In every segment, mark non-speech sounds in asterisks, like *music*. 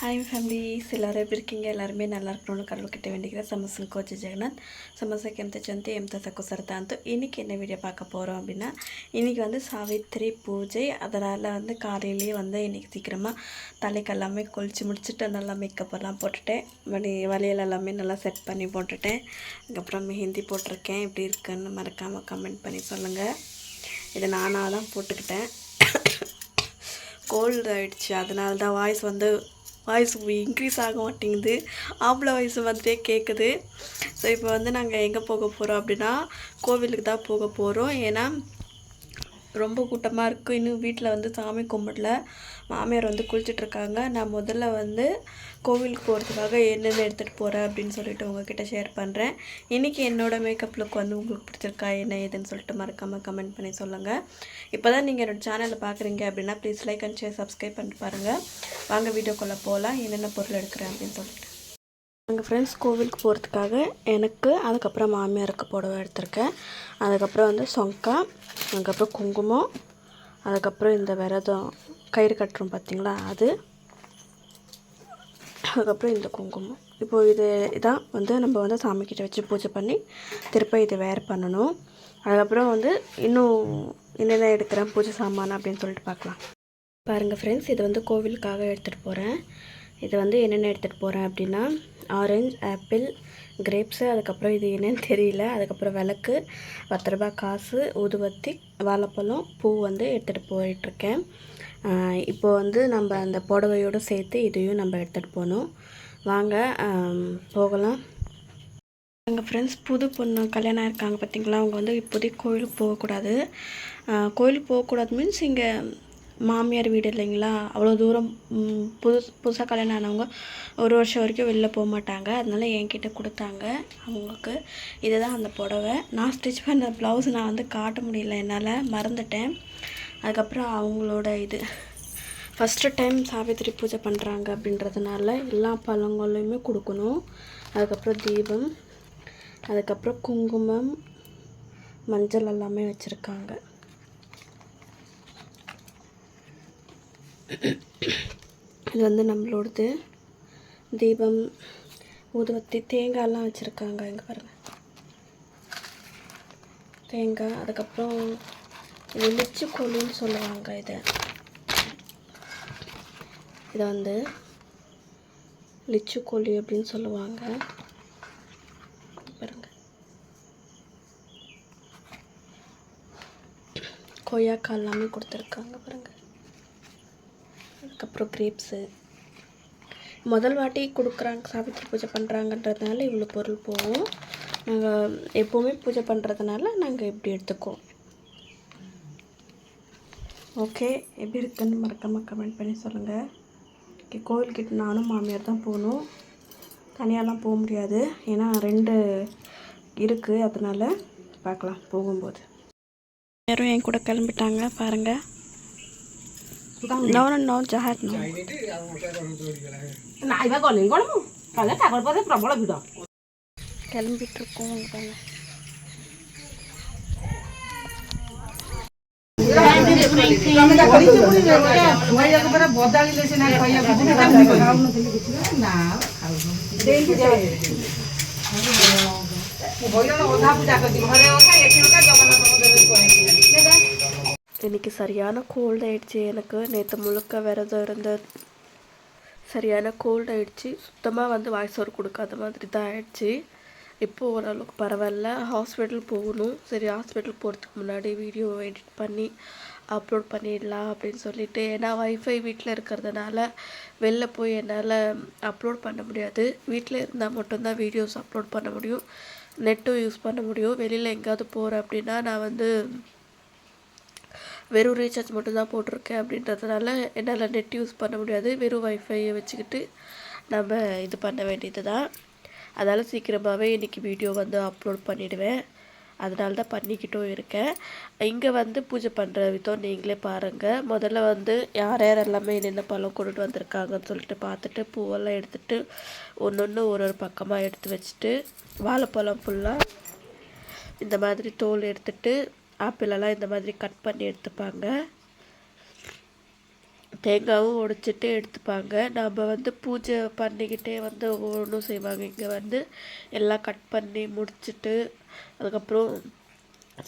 Hi families எல்லாரும் எப்படி இருக்கீங்க எல்லாருமே நல்லா இருக்கணும்னு கடவுள்கிட்ட வேண்டிக்கிறேன் ಸಮಸ್ಯೆ ಕೋಚ್ ಜಗನ್ನಾಥ್ ಸಮಸ್ಯೆಗೆ ಎಂತ ಚಂತೆ ಎಂತ ತಕ್ಕೋ ಸರ್ತಾ ಅಂತ இன்னைக்கு என்ன வீடியோ பார்க்க போகிறோம் அப்படின்னா இன்றைக்கி வந்து சாவித்திரி பூஜை அதனால் வந்து காலையிலேயே வந்து இன்றைக்கி சீக்கிரமாக தலைக்கு எல்லாமே குளிச்சு முடிச்சுட்டு நல்லா மேக்கப் எல்லாம் போட்டுட்டேன் வலி வளையல் எல்லாமே நல்லா செட் பண்ணி போட்டுட்டேன் அதுக்கப்புறம் மெஹந்தி போட்டிருக்கேன் எப்படி இருக்குன்னு மறக்காமல் கமெண்ட் பண்ணி சொல்லுங்கள் இதை நானாக தான் போட்டுக்கிட்டேன் *coughs* கோல்டு ஆயிடுச்சு அதனால தான் வாய்ஸ் வந்து வாய்ஸ் இன்க்ரீஸ் ஆக மாட்டேங்குது. ஆம்பளை வாய்ஸ் மாதிரியே கேட்குது ஸோ இப்போ வந்து நாங்கள் எங்கே போக போகிறோம் அப்படின்னா கோவிலுக்கு தான் போக போகிறோம் ஏன்னா ரொம்ப கூட்டமாக இருக்குது இன்னும் வீட்டில் வந்து சாமி கும்பிடல. மாமியார் வந்து குளிச்சுட்ருக்காங்க. நான் முதல்ல வந்து கோவிலுக்கு போகிறதுக்காக என்னென்ன எடுத்துகிட்டு போகிறேன் அப்படின்னு சொல்லிட்டு உங்ககிட்ட ஷேர் பண்ணுறேன் இன்றைக்கி என்னோடய மேக்கப் லுக் வந்து உங்களுக்கு பிடிச்சிருக்கா என்ன ஏதுன்னு சொல்லிட்டு மறக்காமல் கமெண்ட் பண்ணி சொல்லுங்கள் இப்போ தான் நீங்கள் என்னோடய சேனலில் பார்க்குறீங்க அப்படின்னா please like and share subscribe பண்ணிட்டு பாருங்கள் வாங்க வீடியோக்குள்ளே போகலாம் என்னென்ன பொருள் எடுக்கிறேன் அப்படின்னு சொல்லிட்டு. எங்கள் ஃப்ரெண்ட்ஸ் கோவிலுக்கு போகிறதுக்காக எனக்கு அதுக்கப்புறம் மாமியாருக்கு புடவை எடுத்திருக்கேன். அதுக்கப்புறம் வந்து சொங்கா அதுக்கப்புறம் குங்குமம் அதுக்கப்புறம் இந்த விரதம் கயிறு கட்டுறோம் பார்த்தீங்களா? அது. அதுக்கப்புறம் இந்த குங்குமம். இப்போது இது இதான் வந்து நம்ம வந்து சாமிக்கிட்ட வச்சு பூஜை பண்ணி திருப்ப இதை வேர் பண்ணணும். அதுக்கப்புறம் வந்து இன்னும் என்னென்ன எடுக்கிறேன் பூஜை சாமான் அப்படின்னு சொல்லிட்டு பார்க்கலாம். பாருங்கள் ஃப்ரெண்ட்ஸ் இது வந்து கோவிலுக்காக எடுத்துகிட்டு போகிறேன் இது வந்து என்னென்ன எடுத்துகிட்டு போகிறேன் அப்படின்னா ஆரஞ்சு ஆப்பிள் கிரேப்ஸு அதுக்கப்புறம் இது என்னென்னு தெரியல. அதுக்கப்புறம் விளக்கு பத்து ரூபாய் காசு ஊதுபத்தி வாழைப்பழம் பூ வந்து எடுத்துகிட்டு போயிட்டுருக்கேன் இப்போ வந்து நம்ம அந்த புடவையோடு சேர்த்து இதையும் நம்ம எடுத்துகிட்டு போகணும். வாங்க போகலாம். எங்கள் ஃப்ரெண்ட்ஸ் புது பொண்ணு கல்யாணம் இருக்காங்க பார்த்தீங்களா அவங்க வந்து இப்போதைக்கு கோயிலுக்கு போகக்கூடாது. கோயிலுக்கு போகக்கூடாது மீன்ஸ் இங்கே மாமியார் வீடு இல்லைங்களா? அவ்வளோ தூரம் புதுசு புது புதுசாக கல்யாணம் ஆனவங்க ஒரு வருஷம் வரைக்கும் வெளில போக மாட்டாங்க. அதனால என்கிட்ட கொடுத்தாங்க. அவங்களுக்கு இதுதான் அந்த புடவை. நான் ஸ்டிச் பண்ண ப்ளவுஸ் நான் வந்து காட்ட முடியல. என்னால் மறந்துட்டேன். அதுக்கப்புறம் அவங்களோட இது. ஃபஸ்ட்டு டைம் சாவித்திரி பூஜை பண்ணுறாங்க அப்படின்றதுனால எல்லா பழங்களையுமே கொடுக்கணும். அதுக்கப்புறம் தீபம் அதுக்கப்புறம் குங்குமம் மஞ்சள் எல்லாமே வச்சுருக்காங்க. இது வந்து நம்மளோடது. தீபம் ஊதுவத்தி தேங்காயெல்லாம் வச்சுருக்காங்க இங்கே பாருங்கள் தேங்காய் அதுக்கப்புறம் வெளிச்சு லிச்சு சொல்லுவாங்க இதை. இதை வந்து லிச்சு கோழி அப்படின்னு சொல்லுவாங்க. பாருங்க. கொய்யாக்காய் எல்லாமே கொடுத்துருக்காங்க பாருங்க. அதுக்கப்புறம் கிரேப்ஸு முதல் வாட்டி கொடுக்குறாங்க சாவித்திரி பூஜை பண்ணுறாங்கன்றதுனால இவ்வளோ பொருள் போகும். நாங்கள் எப்போவுமே பூஜை பண்ணுறதுனால நாங்கள் இப்படி எடுத்துக்குவோம். ஓகே எப்படி இருக்குன்னு மறக்காமல் கமெண்ட் பண்ணி சொல்லுங்கள் ஓகே கோவில்கிட்ட நானும் மாமியார் தான் போகணும் தனியாலாம் போக முடியாது ஏன்னா ரெண்டு இருக்குது அதனால் பார்க்கலாம் போகும்போது யாரும் என் கூட கிளம்பிட்டாங்க பாருங்கள் நோ நோ ஜஹாத் நோ ନାଇବା ଗଲେଣି କ'ଣ ମୁଁ କାଳେ ଠାକୁର ପାଖରେ ପ୍ରବଳ ଭିଡ଼ கிளம்பிட்டு ବଦାଳିଲେ ସିନା କହିବାକୁ ନା ହଇରାଣ ଅଧା ପୂଜା କରିଛି ଘରେ ଅଧା ଏଠି ଅଧା ଜଗନ୍ନାଥ ମନ୍ଦିରରେ இன்னைக்கு சரியான கோல்டு ஆயிடுச்சு எனக்கு நேற்று முழுக்க விரதம் இருந்த சரியான கோல்டு ஆயிடுச்சு சுத்தமாக வந்து வாய்ஸ் ஓவர் கொடுக்காத மாதிரி தான் ஆயிடுச்சு இப்போ ஓரளவுக்கு பரவாயில்ல ஹாஸ்பிட்டல் போகணும் சரி ஹாஸ்பிட்டல் போகிறதுக்கு முன்னாடி வீடியோ எடிட் பண்ணி அப்லோட் பண்ணிடலாம் அப்படின்னு சொல்லிட்டு. ஏன்னா வைஃபை வீட்டில் இருக்கிறதுனால வெளில போய் என்னால் அப்லோட் பண்ண முடியாது. வீட்டில் இருந்தால் மட்டும்தான் வீடியோஸ் அப்லோட் பண்ண முடியும். நெட்டும் யூஸ் பண்ண முடியும். வெளியில் எங்கேயாவது போகிறேன் அப்படின்னா நான் வந்து வெறும் ரீசார்ஜ் மட்டும்தான் போட்டிருக்கேன் அப்படின்றதுனால என்னால் நெட் யூஸ் பண்ண முடியாது. வெறும் வைஃபையை வச்சுக்கிட்டு நம்ம இது பண்ண வேண்டியது தான் அதனால் சீக்கிரமாகவே இன்றைக்கி வீடியோ வந்து அப்லோட் பண்ணிவிடுவேன் அதனால தான் பண்ணிக்கிட்டும் இருக்கேன். இங்கே வந்து பூஜை பண்ணுற விதம் நீங்களே பாருங்கள் முதல்ல வந்து யார் யார் எல்லாமே என்னென்ன பழம் கொண்டுட்டு வந்திருக்காங்கன்னு சொல்லிட்டு பார்த்துட்டு பூவெல்லாம் எடுத்துகிட்டு ஒன்று ஒன்று ஒரு ஒரு பக்கமாக எடுத்து வச்சுட்டு வாழைப்பழம் ஃபுல்லாக இந்த மாதிரி தோல் எடுத்துட்டு ஆப்பிளெல்லாம் இந்த மாதிரி கட் பண்ணி எடுத்துப்பாங்க. தேங்காவும் உடைச்சிட்டு எடுத்துப்பாங்க. நாம் வந்து பூஜை பண்ணிக்கிட்டே வந்து ஒவ்வொன்றும் செய்வாங்க. இங்கே வந்து எல்லாம் கட் பண்ணி முடிச்சுட்டு அதுக்கப்புறம்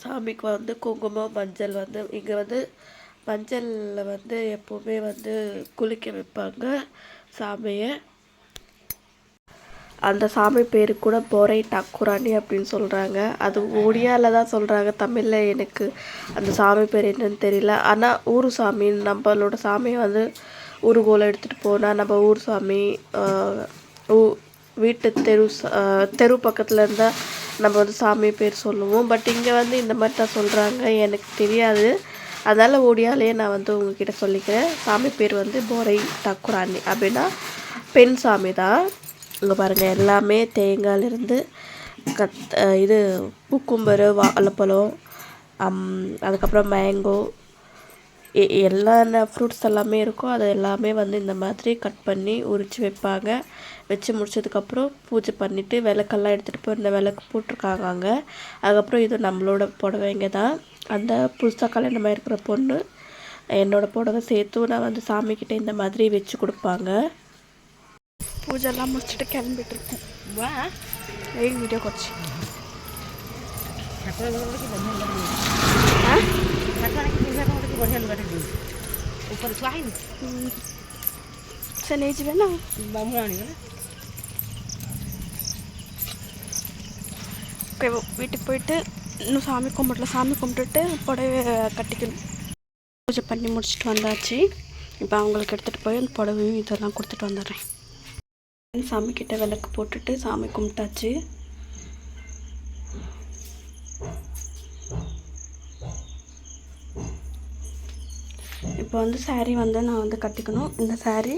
சாமிக்கு வந்து குங்குமம் மஞ்சள் வந்து இங்கே வந்து மஞ்சளில் வந்து எப்போவுமே வந்து குளிக்க வைப்பாங்க சாமியை. அந்த சாமி பேர் கூட போரை டக்குராணி அப்படின்னு சொல்கிறாங்க அது ஒடியாவில் தான் சொல்கிறாங்க தமிழில் எனக்கு அந்த சாமி பேர் என்னன்னு தெரியல. ஆனால் ஊர் சாமி நம்மளோட சாமியை வந்து ஊருகோலம் எடுத்துகிட்டு போனால் நம்ம ஊர் சாமி ஊ- வீட்டு தெரு தெரு பக்கத்தில் இருந்தால் நம்ம வந்து சாமி பேர் சொல்லுவோம். பட் இங்கே வந்து இந்த மாதிரி தான் சொல்கிறாங்க எனக்கு தெரியாது. அதனால் ஓடியாலேயே நான் வந்து உங்ககிட்ட சொல்லிக்கிறேன். சாமி பேர் வந்து போரை டக்குராணி அப்படின்னா பெண் சாமி தான். இங்கே பாருங்கள் எல்லாமே தேங்காயிலிருந்து கத் இது பூக்கும்பரு வாழைப்பழம் அதுக்கப்புறம் மேங்கோ எல்லா ஃப்ரூட்ஸ் எல்லாமே இருக்கோ அது எல்லாமே வந்து இந்த மாதிரி கட் பண்ணி உரித்து வைப்பாங்க. வச்சு முடிச்சதுக்கப்புறம் பூஜை பண்ணிவிட்டு விளக்கெல்லாம் எடுத்துகிட்டு போய் இந்த விளக்கு போட்டிருக்காங்க அங்கே. அதுக்கப்புறம் இது நம்மளோட புடவைங்க தான். அந்த புதுசாக கல்யாணமாக இருக்கிற பொண்ணு என்னோடய புடவை சேர்த்தும் நான் வந்து சாமிக்கிட்ட இந்த மாதிரி வச்சு கொடுப்பாங்க. ବଢ଼ିଆ ଲଗାଇ ଠାକୁରଙ୍କ ପୂଜା କମିଟି ବଢ଼ିଆ ଲଗାଟେ ଦେଉଛି ଉପରେ ଥୁଆ ହେଇନି ସେ ନେଇଯିବେ ନା ବାମୁଣ ଆଣିଗଲେ ஓகே வீட்டுக்கு போயிட்டு இன்னும் சாமி கும்பிடல சாமி கும்பிட்டுட்டு புடவை கட்டிக்கணும் பூஜை பண்ணி முடிச்சுட்டு வந்தாச்சு இப்போ அவங்களுக்கு எடுத்துகிட்டு போய் அந்த புடவையும் இதெல்லாம் கொடுத்துட்டு வந்துடுறேன் சாமி கிட்ட விளக்கு போட்டுட்டு சாமி கும்பிட்டாச்சு. இப்போ வந்து சாரீ வந்து நான் வந்து கட்டிக்கணும். இந்த சாரீ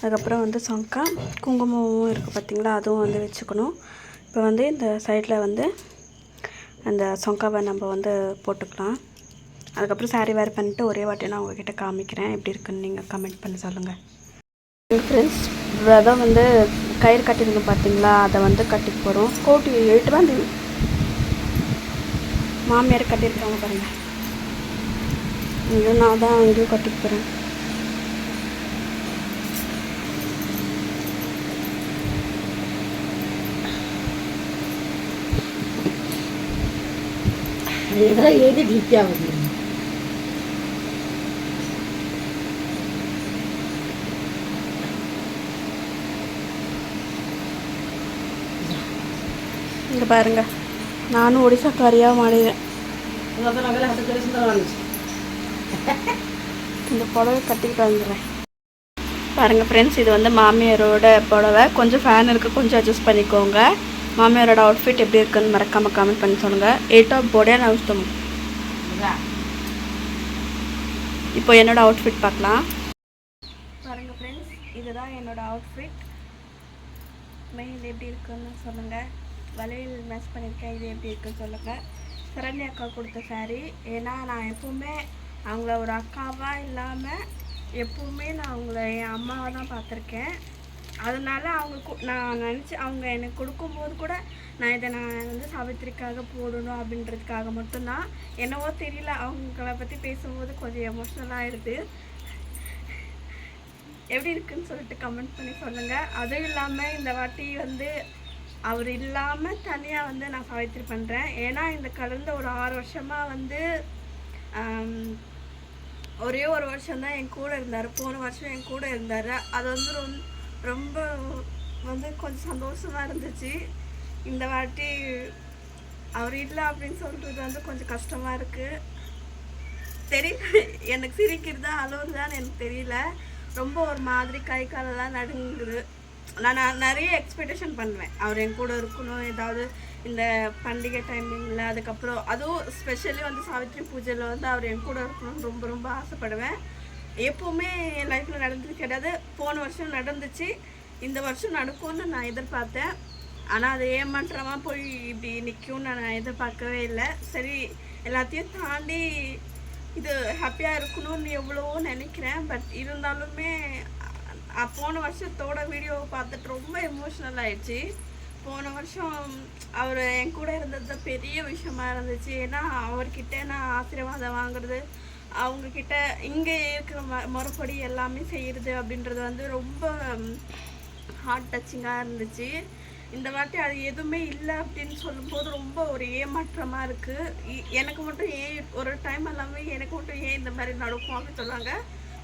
அதுக்கப்புறம் வந்து சொங்கா குங்குமமும் இருக்குது பார்த்திங்களா அதுவும் வந்து வச்சுக்கணும். இப்போ வந்து இந்த சைடில் வந்து அந்த சொங்காவை நம்ம வந்து போட்டுக்கலாம். அதுக்கப்புறம் சாரீ வேறு பண்ணிவிட்டு ஒரே வாட்டி நான் உங்ககிட்ட காமிக்கிறேன். எப்படி இருக்குன்னு நீங்கள் கமெண்ட் பண்ணி சொல்லுங்கள் ஃப்ரெண்ட்ஸ் விதம் வந்து கயிறு கட்டியிருந்தோம் பார்த்தீங்களா? அதை வந்து கட்டி போகிறோம் கோட்டு எட்டுவாந்தி மாமியார் கட்டியிருக்காங்க பாருங்கள் இங்கேயும் நான் தான் அங்கேயும் கட்டி போகிறேன் இதெல்லாம் எது டீக்காகுது பாருங்க. நானும் ஒடிசாக்காரியாக மாறினேன். இந்த புடவை கட்டிக்கிட்டு வந்துடுறேன். பாருங்கள் ஃப்ரெண்ட்ஸ் இது வந்து மாமியாரோட புடவை. கொஞ்சம் ஃபேன் இருக்குது கொஞ்சம் அட்ஜஸ்ட் பண்ணிக்கோங்க. மாமியாரோட அவுட்ஃபிட் எப்படி இருக்குன்னு மறக்காமல் கமெண்ட் பண்ணி சொல்லுங்கள் எயிட் ஆஃப் போர்டே நான் உஷ்டம் இப்போ என்னோடய அவுட்ஃபிட் பார்க்கலாம். பாருங்கள் ஃப்ரெண்ட்ஸ் இதுதான் என்னோடய அவுட்ஃபிட் மெயில் எப்படி இருக்குன்னு சொல்லுங்கள் வளையல் மேட்ச் பண்ணியிருக்கேன். இது எப்படி இருக்குன்னு சொல்லுங்கள் சரண்யா அக்கா கொடுத்த saree. ஏன்னா நான் எப்பவுமே அவங்கள ஒரு அக்காவாக இல்லாமல் எப்பவுமே நான் அவங்கள என் அம்மாவை தான் பார்த்துருக்கேன். அதனால அவங்க நான் நினச்சி அவங்க எனக்கு கொடுக்கும்போது கூட நான் இதை நான் வந்து சாவித்திரிக்காக போடணும் அப்படின்றதுக்காக மட்டும்தான். என்னவோ தெரியல அவங்கள பற்றி பேசும்போது கொஞ்சம் எமோஷ்னலாக ஆயிடுது. எப்படி இருக்குன்னு சொல்லிட்டு கமெண்ட் பண்ணி சொல்லுங்கள் அதுவும் இல்லாமல் இந்த வாட்டி வந்து அவர் இல்லாமல் தனியாக வந்து நான் சாவித்திரி பண்ணுறேன் ஏன்னா இந்த கடந்த ஒரு ஆறு வருஷமாக வந்து ஒரே ஒரு வருஷம் தான் என் கூட இருந்தார். போன வருஷம் என் கூட இருந்தார். அது வந்து ரொம்ப ரொம்ப வந்து கொஞ்சம் சந்தோஷமாக இருந்துச்சு. இந்த வாட்டி அவர் இல்லை அப்படின்னு சொல்கிறது வந்து கொஞ்சம் கஷ்டமாக இருக்குது தெரியல எனக்கு சிரிக்கிறதா அழுவுறதான்னு எனக்கு தெரியல. ரொம்ப ஒரு மாதிரி கை காலெல்லாம் நடுங்குது. நான் நான் நிறைய எக்ஸ்பெக்டேஷன் பண்ணுவேன். அவர் என் கூட இருக்கணும் ஏதாவது இந்த பண்டிகை டைமிங்கில் அதுக்கப்புறம் அதுவும் ஸ்பெஷலி வந்து சாவித்ரி பூஜையில் வந்து அவர் என் கூட இருக்கணும்னு ரொம்ப ரொம்ப ஆசைப்படுவேன். எப்போவுமே என் லைஃப்பில் நடந்தது கிடையாது. போன வருஷம் நடந்துச்சு. இந்த வருஷம் நடக்கும்னு நான் எதிர்பார்த்தேன். ஆனால் அது ஏமாற்றமாக போய் இப்படி நிற்கும்னு நான் எதிர்பார்க்கவே இல்லை. சரி எல்லாத்தையும் தாண்டி இது ஹாப்பியாக இருக்கணும்னு எவ்வளவோ நினைக்கிறேன். பட் இருந்தாலுமே போன வருஷத்தோட வீடியோவை பார்த்துட்டு ரொம்ப எமோஷ்னல் ஆயிடுச்சு. போன வருஷம் அவர் என் கூட இருந்தது பெரிய விஷயமா இருந்துச்சு. ஏன்னா அவர்கிட்ட நான் ஆசீர்வாதம் வாங்குறது அவங்கக்கிட்ட இங்கே இருக்கிற ம முறைப்படி எல்லாமே செய்கிறது அப்படின்றது வந்து ரொம்ப ஹார்ட் டச்சிங்காக இருந்துச்சு. இந்த வாட்டி அது எதுவுமே இல்லை அப்படின்னு சொல்லும்போது ரொம்ப ஒரு ஏமாற்றமாக இருக்குது எனக்கு மட்டும் ஏன் ஒரு டைம் எல்லாமே எனக்கு மட்டும் ஏன் இந்த மாதிரி நடக்கும் அப்படின்னு சொன்னாங்க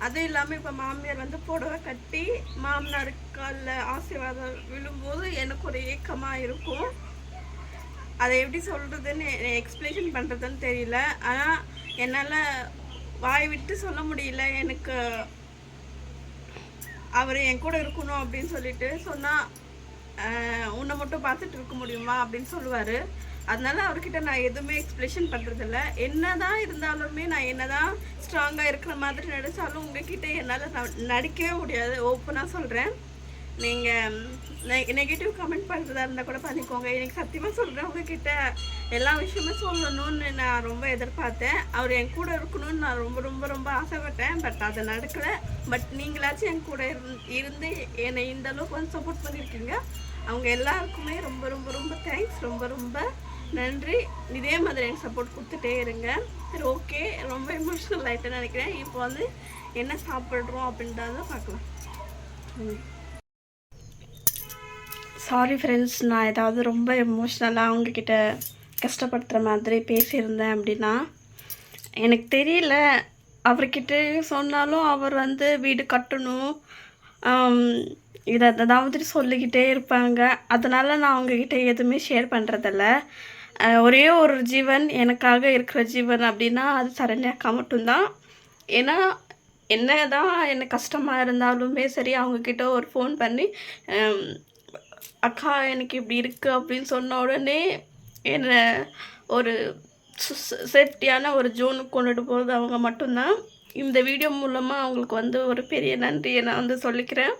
அதுவும் இல்லாமல் இப்போ மாமியார் வந்து புடவை கட்டி மாமனார் காலில் ஆசீர்வாதம் விழும்போது எனக்கு ஒரு ஏக்கமாக இருக்கும். அதை எப்படி சொல்கிறதுன்னு எக்ஸ்பிளேஷன் பண்ணுறதுன்னு தெரியல. ஆனால் என்னால் வாய் விட்டு சொல்ல முடியல. எனக்கு அவர் என் கூட இருக்கணும் அப்படின்னு சொல்லிட்டு சொன்னால் உன்னை மட்டும் பார்த்துட்டு இருக்க முடியுமா? அப்படின்னு சொல்லுவார். அதனால அவர்கிட்ட நான் எதுவுமே எக்ஸ்பிளேஷன் பண்ணுறதில்ல என்ன தான் இருந்தாலுமே நான் என்னதான் ஸ்ட்ராங்காக இருக்கிற மாதிரி நடித்தாலும் உங்ககிட்ட என்னால் நடிக்கவே முடியாது. ஓப்பனாக சொல்கிறேன் நீங்கள் நெ நெகட்டிவ் கமெண்ட் பண்ணுறதா இருந்தால் கூட பண்ணிக்கோங்க. எனக்கு சத்தியமாக சொல்கிறேன் உங்ககிட்ட எல்லா விஷயமும் சொல்லணும்னு நான் ரொம்ப எதிர்பார்த்தேன். அவர் என் கூட இருக்கணும்னு நான் ரொம்ப ரொம்ப ரொம்ப ஆசைப்பட்டேன். பட் அது நடக்கலை. பட் நீங்களாச்சும் என் கூட இருந்து என்னை இந்த அளவுக்கு வந்து சப்போர்ட் பண்ணியிருக்கீங்க. அவங்க எல்லாருக்குமே ரொம்ப ரொம்ப ரொம்ப தேங்க்ஸ் ரொம்ப ரொம்ப நன்றி. இதே மாதிரி எனக்கு சப்போர்ட் கொடுத்துட்டே இருங்க. சரி ஓகே ரொம்ப எமோஷனல் ஆகிட்டேன்னு நினைக்கிறேன். இப்போ வந்து என்ன சாப்பிட்றோம் அப்படின்றத பார்க்கலாம். சாரி ஃப்ரெண்ட்ஸ் நான் ஏதாவது ரொம்ப எமோஷ்னலாக அவங்கக்கிட்ட கஷ்டப்படுத்துகிற மாதிரி பேசியிருந்தேன் அப்படின்னா எனக்கு தெரியல. அவர்கிட்ட சொன்னாலும் அவர் வந்து வீடு கட்டணும். இதை அதாவது சொல்லிக்கிட்டே இருப்பாங்க. அதனால் நான் அவங்கக்கிட்ட எதுவுமே ஷேர் பண்ணுறதில்ல ஒரே ஒரு ஜீவன் எனக்காக இருக்கிற ஜீவன் அப்படின்னா அது சரண்யாக்கா மட்டும்தான். ஏன்னா என்ன தான் எனக்கு கஷ்டமாக இருந்தாலுமே சரி அவங்கக்கிட்ட ஒரு ஃபோன் பண்ணி அக்கா எனக்கு இப்படி இருக்குது அப்படின்னு சொன்ன உடனே என்னை ஒரு சேஃப்டியான ஒரு ஜோனுக்கு கொண்டுட்டு போகிறது அவங்க மட்டும்தான். இந்த வீடியோ மூலமாக அவங்களுக்கு வந்து ஒரு பெரிய நன்றியை நான் வந்து சொல்லிக்கிறேன்.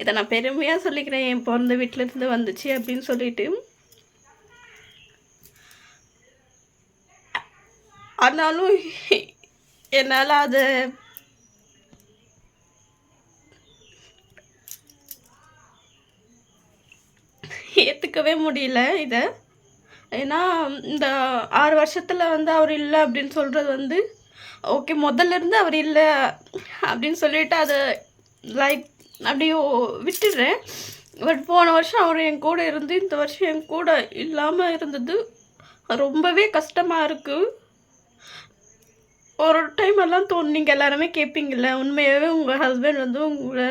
இதை நான் பெருமையாக சொல்லிக்கிறேன். என் பிறந்த வீட்டிலேருந்து வந்துச்சு அப்படின்னு சொல்லிட்டு. ஆனாலும் என்னால் அதை ஏற்றுக்கவே முடியல இதை. ஏன்னா இந்த ஆறு வருஷத்தில் வந்து அவர் இல்லை அப்படின்னு சொல்கிறது வந்து ஓகே முதல்ல இருந்து அவர் இல்லை அப்படின்னு சொல்லிட்டு அதை லைக் அப்படியே விட்டுடுறேன் பட் போன வருஷம் அவர் என் கூட இருந்து இந்த வருஷம் என் கூட இல்லாமல் இருந்தது ரொம்பவே கஷ்டமாக இருக்குது ஒரு டைம் எல்லாம் தோணும் நீங்கள் எல்லாருமே கேட்பீங்கள்ல உண்மையாகவே உங்கள் ஹஸ்பண்ட் வந்து உங்களை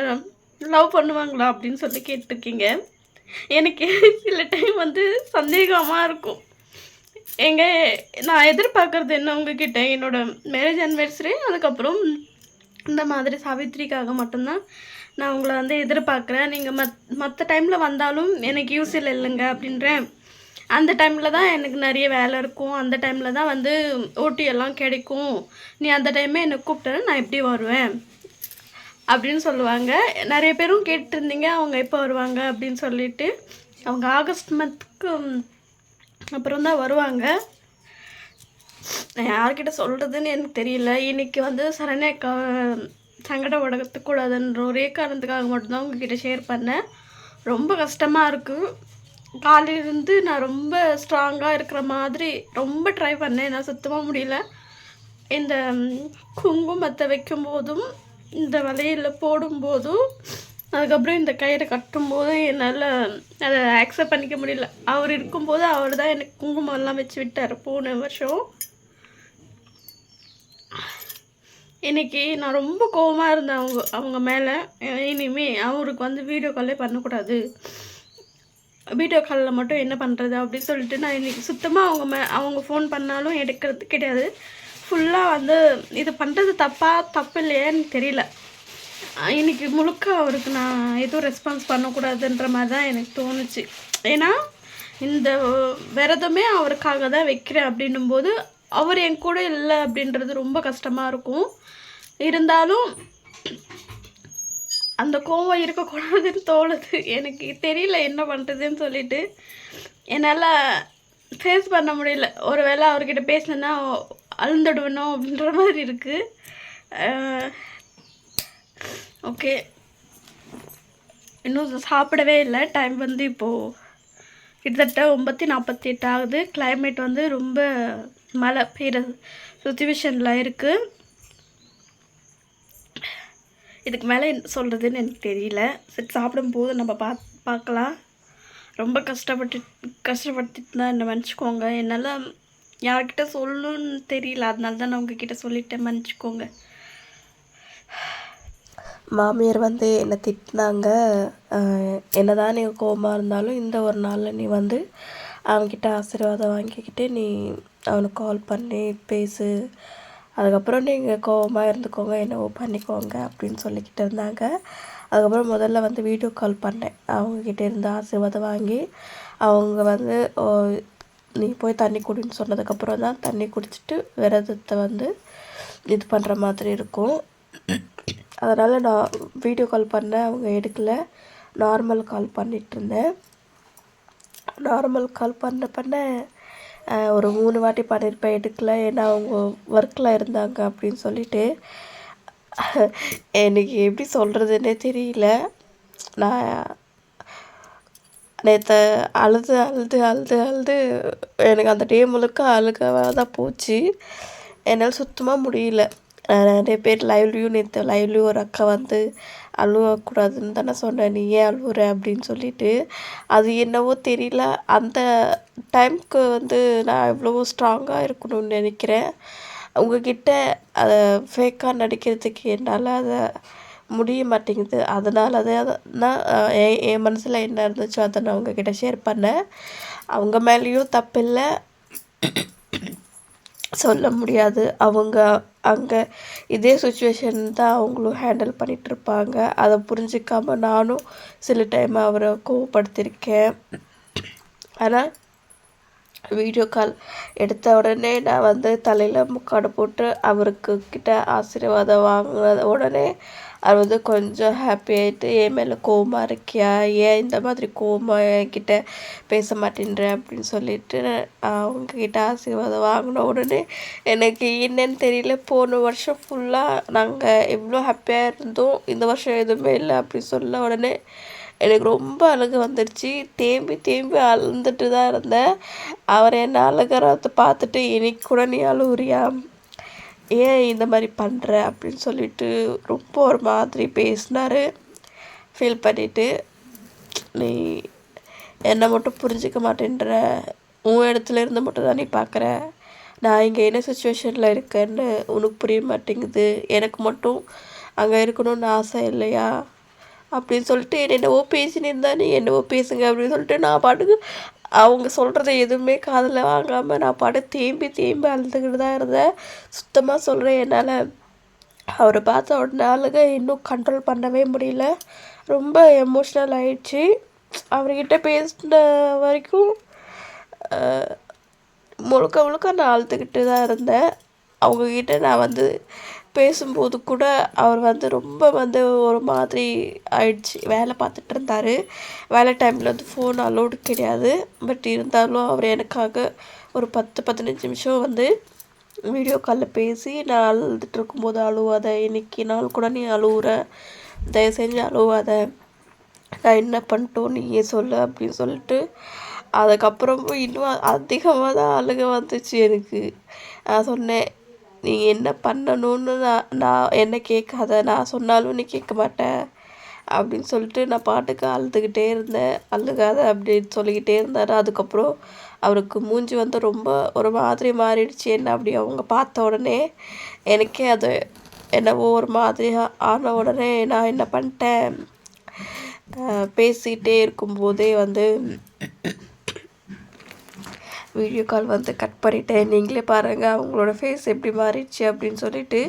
லவ் பண்ணுவாங்களா அப்படின்னு சொல்லி கேட்டிருக்கீங்க. எனக்கு சில டைம் வந்து சந்தேகமாக இருக்கும். எங்கள் நான் எதிர்பார்க்குறது என்ன உங்ககிட்ட? என்னோட மேரேஜ் அனிவர்சரி அதுக்கப்புறம் இந்த மாதிரி சாவித்திரிக்காக மட்டும்தான் நான் உங்களை வந்து எதிர்பார்க்குறேன். நீங்கள் மத் மற்ற டைமில் வந்தாலும் எனக்கு யூஸ் இல்லை இல்லைங்க அப்படின்றேன். அந்த டைமில் தான் எனக்கு நிறைய வேலை இருக்கும். அந்த டைமில் தான் வந்து ஓட்டி எல்லாம் கிடைக்கும். நீ அந்த டைமே என்னை கூப்பிட்டா நான் எப்படி வருவேன்? அப்படின்னு சொல்லுவாங்க. நிறைய பேரும் கேட்டிருந்தீங்க அவங்க எப்போ வருவாங்க அப்படின்னு சொல்லிட்டு. அவங்க ஆகஸ்ட் மந்த்துக்கு அப்புறம் தான் வருவாங்க. நான் யார்கிட்ட சொல்கிறதுன்னு எனக்கு தெரியல. இன்றைக்கி வந்து சரண்யாக்கா சங்கட உடகத்துக்கூடாதுன்ற ஒரே காரணத்துக்காக மட்டும்தான் உங்ககிட்ட ஷேர் பண்ணேன். ரொம்ப கஷ்டமாக இருக்குது காலையிலேருந்து நான் ரொம்ப ஸ்ட்ராங்காக இருக்கிற மாதிரி ரொம்ப ட்ரை பண்ணேன். நான் சுத்தமாக முடியல. இந்த குங்குமத்தை குங்குமத்தை வைக்கும்போதும் இந்த வலையில் போடும்போதும் அதுக்கப்புறம் இந்த கயிறை கட்டும்போது என்னால் அதை அக்செப்ட் பண்ணிக்க முடியல. அவர் இருக்கும்போது அவர் தான் எனக்கு குங்குமம்லாம் வச்சு விட்டார் போன வருஷம். இன்றைக்கி நான் ரொம்ப கோவமாக இருந்தேன் அவங்க அவங்க மேலே. இனிமே அவருக்கு வந்து வீடியோ காலே பண்ணக்கூடாது. வீடியோ காலில் மட்டும் என்ன பண்ணுறது அப்படின்னு சொல்லிட்டு நான் இன்றைக்கி சுத்தமாக அவங்க மே அவங்க ஃபோன் பண்ணாலும் எடுக்கிறது கிடையாது. ஃபுல்லாக வந்து இது பண்ணுறது தப்பா தப்பு இல்லையான்னு தெரியல. இன்றைக்கி முழுக்க அவருக்கு நான் எதுவும் ரெஸ்பான்ஸ் பண்ணக்கூடாதுன்ற மாதிரி தான் எனக்கு தோணுச்சு. ஏன்னா இந்த விரதமே அவருக்காக தான் வைக்கிறேன் அப்படின்னும் போது அவர் என் கூட இல்லை அப்படின்றது ரொம்ப கஷ்டமாக இருக்கும். இருந்தாலும் அந்த கோவம் இருக்கக்கூடாதுன்னு தோணுது. எனக்கு தெரியல என்ன பண்ணுறதுன்னு சொல்லிட்டு. என்னால் ஃபேஸ் பண்ண முடியல. ஒருவேளை அவர்கிட்ட பேசினேன்னா அழுந்துடுவேனோ அப்படின்ற மாதிரி இருக்குது ஓகே. இன்னும் சாப்பிடவே இல்லை. டைம் வந்து இப்போது கிட்டத்தட்ட ஒம்பத்தி நாற்பத்தி எட்டு ஆகுது. கிளைமேட் வந்து ரொம்ப மழை பெய்கிற சுச்சுவேஷனில் இருக்குது இதுக்கு மேலே சொல்கிறதுன்னு எனக்கு தெரியல. சரி சாப்பிடும்போது நம்ம பா பார்க்கலாம். ரொம்ப கஷ்டப்பட்டு கஷ்டப்படுத்திட்டு தான் என்னை மன்னிச்சிக்கோங்க. என்னால் யார்கிட்ட சொல்லணும்னு தெரியல. அதனால தான் நான் உங்ககிட்ட சொல்லிட்டேன். மன்னிச்சிக்கோங்க. மாமியார் வந்து என்னை திட்டினாங்க. என்னதான் நீ கோபமாக இருந்தாலும் இந்த ஒரு நாளில் நீ வந்து அவன்கிட்ட ஆசீர்வாதம் வாங்கிக்கிட்டு நீ அவனுக்கு கால் பண்ணி பேசு. அதுக்கப்புறம் நீங்கள் கோவமாக இருந்துக்கோங்க என்னவோ பண்ணிக்கோங்க அப்படின்னு சொல்லிக்கிட்டு இருந்தாங்க. அதுக்கப்புறம் முதல்ல வந்து வீடியோ கால் பண்ணேன். அவங்கக்கிட்ட இருந்து ஆசீர்வாதம் வாங்கி அவங்க வந்து ஓ, நீ போய் தண்ணி குடின்னு சொன்னதுக்கப்புறம் தான் தண்ணி குடிச்சிட்டு விரதத்தை வந்து இது பண்ணுற மாதிரி இருக்கும். அதனால் நான் வீடியோ கால் பண்ணேன் அவங்க எடுக்கலை. நார்மல் கால் பண்ணிகிட்டு இருந்தேன். நார்மல் கால் பண்ண பண்ண ஒரு மூணு வாட்டி பண்ணியிருப்பேன் எடுக்கல ஏன்னா அவங்க ஒர்க்கில் இருந்தாங்க அப்படின்னு சொல்லிட்டு. எனக்கு எப்படி சொல்கிறதுன்னே தெரியல. நான் நேற்று அழுது அழுது அழுது அழுது எனக்கு அந்த டே முழுக்க அழுகவாக தான் போச்சு. என்னால் சுத்தமாக முடியல. நிறைய பேர் லைவ்லேயும் நேற்று லைவ்லேயும் ஒரு அக்கா வந்து அழுவக்கூடாதுன்னு தானே சொன்னேன் நீ ஏன் அழுவுற அப்படின்னு சொல்லிட்டு. அது என்னவோ தெரியல. அந்த டைம்க்கு வந்து நான் எவ்வளவோ ஸ்ட்ராங்காக இருக்கணும்னு நினைக்கிறேன். உங்ககிட்ட அதை ஃபேக்காக நடிக்கிறதுக்கு என்னால் அதை முடிய மாட்டேங்குது. அதனால் தான் நான் என் என் மனசில் என்ன இருந்துச்சோ அதை நான் உங்ககிட்ட ஷேர் பண்ணேன். அவங்க மேலேயும் தப்பில்லை. சொல்ல முடியாது. அவங்க அங்கே இதே சுச்சுவேஷன் தான் அவங்களும் ஹேண்டில் பண்ணிகிட்ருப்பாங்க இருப்பாங்க அதை புரிஞ்சிக்காமல் நானும் சில டைம் அவரை கோவப்படுத்தியிருக்கேன். ஆனால் வீடியோ கால் எடுத்த உடனே நான் வந்து தலையில் முக்காடு போட்டு அவருக்கு கிட்ட ஆசீர்வாதம் வாங்கின உடனே அவர் வந்து கொஞ்சம் ஹாப்பி ஆகிட்டு என் மேலே கோவமாக இருக்கியா? ஏன் இந்த மாதிரி கோவமாக என்கிட்ட பேச மாட்டேன்ற? அப்படின்னு சொல்லிட்டு அவங்கக்கிட்ட ஆசீர்வாதம் வாங்கின உடனே எனக்கு என்னன்னு தெரியல போன வருஷம் ஃபுல்லாக நாங்கள் எவ்வளோ ஹாப்பியாக இருந்தோம் இந்த வருஷம் எதுவுமே இல்லை அப்படின்னு சொல்ல உடனே எனக்கு ரொம்ப அழகு வந்துடுச்சு தேம்பி தேம்பி அழுந்துட்டு தான் இருந்தேன். அவர் என்ன அழுகிறத பார்த்துட்டு இன்னைக்கு கூட நீ அழுகுறியா ஏன் இந்த மாதிரி பண்ணுற அப்படின்னு சொல்லிட்டு ரொம்ப ஒரு மாதிரி பேசினாரு. ஃபீல் பண்ணிவிட்டு நீ என்னை மட்டும் புரிஞ்சிக்க மாட்டேன்ற. உன் இடத்துல இருந்து மட்டும் தான் நீ பார்க்குற நான் இங்கே என்ன சுச்சுவேஷனில் இருக்கேன்னு உனக்கு புரிய மாட்டேங்குது. எனக்கு மட்டும் அங்கே இருக்கணும்னு ஆசை இல்லையா? அப்படின்னு சொல்லிட்டு என்னென்னவோ பேசினு இருந்தா நீ என்னவோ பேசுங்க அப்படின்னு சொல்லிட்டு நான் பாட்டுக்கு அவங்க சொல்கிறத எதுவுமே காதில் வாங்காமல் நான் பாட்டு தேம்பி தேம்பி அழுதுகிட்டு தான் இருந்தேன். சுத்தமாக சொல்கிறேன் என்னால் அவரை பார்த்த உடனே அழுக இன்னும் கண்ட்ரோல் பண்ணவே முடியல. ரொம்ப எமோஷ்னல் ஆயிடுச்சு. அவர்கிட்ட பேசின வரைக்கும் முழுக்க முழுக்க நான் அழுதுகிட்டு தான் இருந்தேன். அவங்கக்கிட்ட நான் வந்து பேசும்போது கூட அவர் வந்து ரொம்ப வந்து ஒரு மாதிரி ஆயிடுச்சு. வேலை பார்த்துட்டு இருந்தார். வேலை டைமில் வந்து ஃபோன் அலோடு கிடையாது. பட் இருந்தாலும் அவர் எனக்காக ஒரு பத்து பதினஞ்சு நிமிஷம் வந்து வீடியோ காலில் பேசி நான் அழுதுட்டு இருக்கும்போது அழுவாத. இன்னைக்கு நாள் கூட நீ அழுவுற. தயவு செஞ்சு அழுவாத. நான் என்ன பண்ணிட்டோம் நீயே சொல்லு அப்படின்னு சொல்லிட்டு அதுக்கப்புறமும் இன்னும் அதிகமாக தான் அழுக வந்துச்சு எனக்கு. நான் சொன்னேன் நீ என்ன பண்ணணும்னு நான் நான் என்ன கேட்காத? நான் சொன்னாலும் நீ கேட்க மாட்டேன். அப்படின்னு சொல்லிட்டு நான் பாட்டுக்கு அழுதுகிட்டே இருந்தேன். அழுகாத அப்படின்னு சொல்லிக்கிட்டே இருந்தார். அதுக்கப்புறம் அவருக்கு மூஞ்சி வந்து ரொம்ப ஒரு மாதிரி மாறிடுச்சு. என்ன அப்படி அவங்க பார்த்த உடனே எனக்கே அது என்னவோ ஒரு மாதிரி ஆன உடனே நான் என்ன பண்ணிட்டேன்? பேசிக்கிட்டே பேசிகிட்டே இருக்கும்போதே வந்து வீடியோ கால் வந்து கட் பண்ணிட்டேன். நீங்களே பாருங்கள் அவங்களோட ஃபேஸ் எப்படி மாறிடுச்சு அப்படின்னு சொல்லிட்டு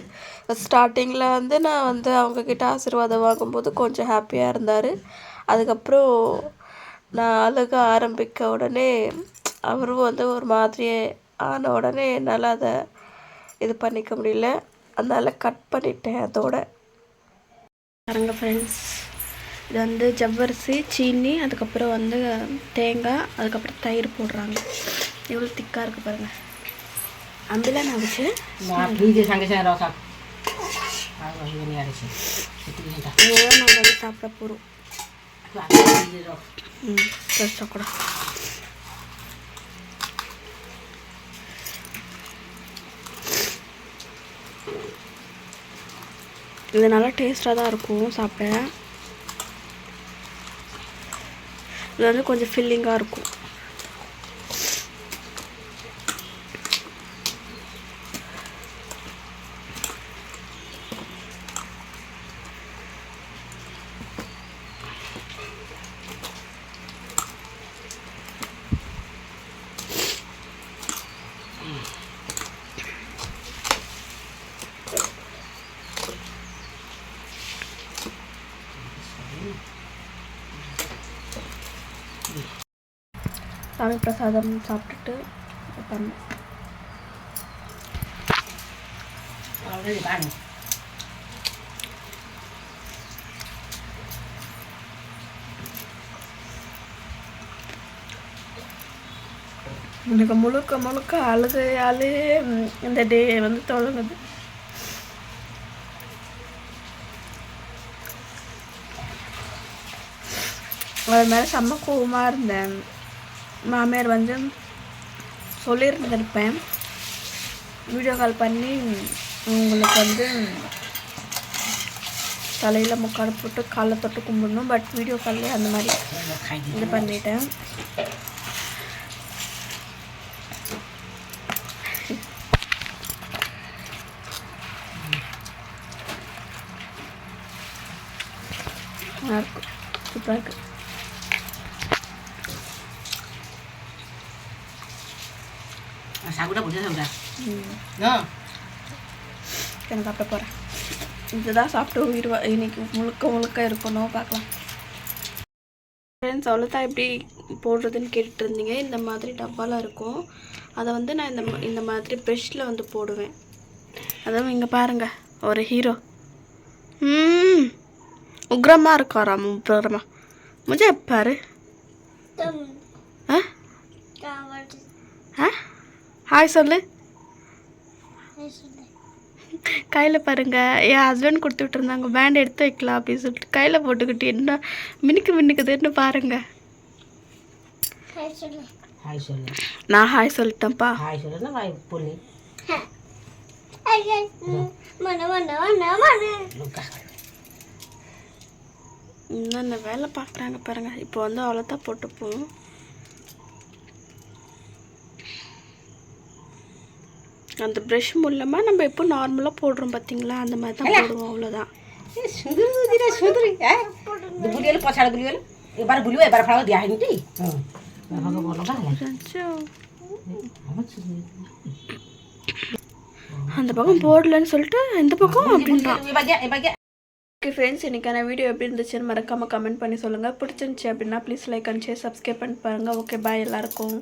ஸ்டார்டிங்கில் வந்து நான் வந்து அவங்கக்கிட்ட ஆசீர்வாதம் வாங்கும்போது கொஞ்சம் ஹாப்பியாக இருந்தார். அதுக்கப்புறம் நான் அழுக ஆரம்பிக்க உடனே அவரும் வந்து ஒரு மாதிரியே ஆன உடனே என்னால் அதை இது பண்ணிக்க முடியல. அதனால் கட் பண்ணிட்டேன் அதோட. பாருங்க ஃப்ரெண்ட்ஸ் இது வந்து ஜவ்வரிசி சீனி அதுக்கப்புறம் வந்து தேங்காய் அதுக்கப்புறம் தயிர் போடுறாங்க. எவ்வளோ திக்காக இருக்குது பாருங்கள் அம்பிலாம் ஆகுச்சு நாங்கள் வந்து சாப்பிட போகிறோம் கூட இது நல்லா டேஸ்ட்டாக தான் இருக்கும் சாப்பிட்டேன் இது வந்து கொஞ்சம் ஃபில்லிங்காக இருக்கும் சாமி பிரசாதம் சாப்பிட்டுட்டு பண்ணேன் எனக்கு முழுக்க முழுக்க அழுகையாலே இந்த டே வந்து தொடங்குது. அது மேலே செம்ம கோவமாக இருந்தேன். மாமியார் வந்து சொல்லியிருந்திருப்பேன். வீடியோ கால் பண்ணி உங்களுக்கு வந்து தலையில் முக்காடு போட்டு காலை தொட்டு கும்பிடணும். பட் வீடியோ காலில் அந்த மாதிரி இது பண்ணிட்டேன். நான் சாப்பிட போகிறேன் இதுதான் சாப்பிட்டு உயிர் வா- இன்னைக்கு முழுக்க முழுக்க இருக்கணும் பார்க்கலாம். ஃப்ரெண்ட்ஸ் அவ்வளோதான் எப்படி போடுறதுன்னு கேட்டுட்டு இருந்தீங்க. இந்த மாதிரி டப்பாலாம் இருக்கும். அதை வந்து நான் இந்த இந்த மாதிரி ப்ரெஷ்ஷில் வந்து போடுவேன். அதுவும் இங்கே பாருங்க ஒரு ஹீரோ ம் உக்ரமாக இருக்காராம் உக்ரமா? முஜே பாரு. ஆ? ஆ? ஹாய் சொல்லு. *laughs* கையில் பாருங்கள் என் ஹஸ்பண்ட் கொடுத்து விட்ருந்தாங்க பேண்ட் எடுத்து வைக்கலாம் அப்படின்னு சொல்லிட்டு கையில் போட்டுக்கிட்டு என்ன மினுக்கு மின்னுக்குதுன்னு பாருங்கள் நான் ஹாய் சொல்லிட்டேன்ப்பா. இன்னும் வேலை பார்க்குறாங்க பாருங்கள் இப்போ வந்து அவ்வளோதான் போட்டுப்போம். அந்த ப்ரஷ் மூலமாக நம்ம இப்போ நார்மலாக போடுறோம் பார்த்தீங்களா அந்த மாதிரி தான் போடுவோம் அவ்வளோதான் அந்த பக்கம் போடலன்னு சொல்லிட்டு இந்த பக்கம் அப்படின்றான் ஓகே ஃப்ரெண்ட்ஸ் இன்னைக்கான வீடியோ எப்படி இருந்துச்சுன்னு மறக்காமல் கமெண்ட் பண்ணி சொல்லுங்கள் பிடிச்சிருந்துச்சி அப்படின்னா please like and share subscribe பண்ணி பாருங்கள் ஓகே பாய் எல்லாருக்கும்.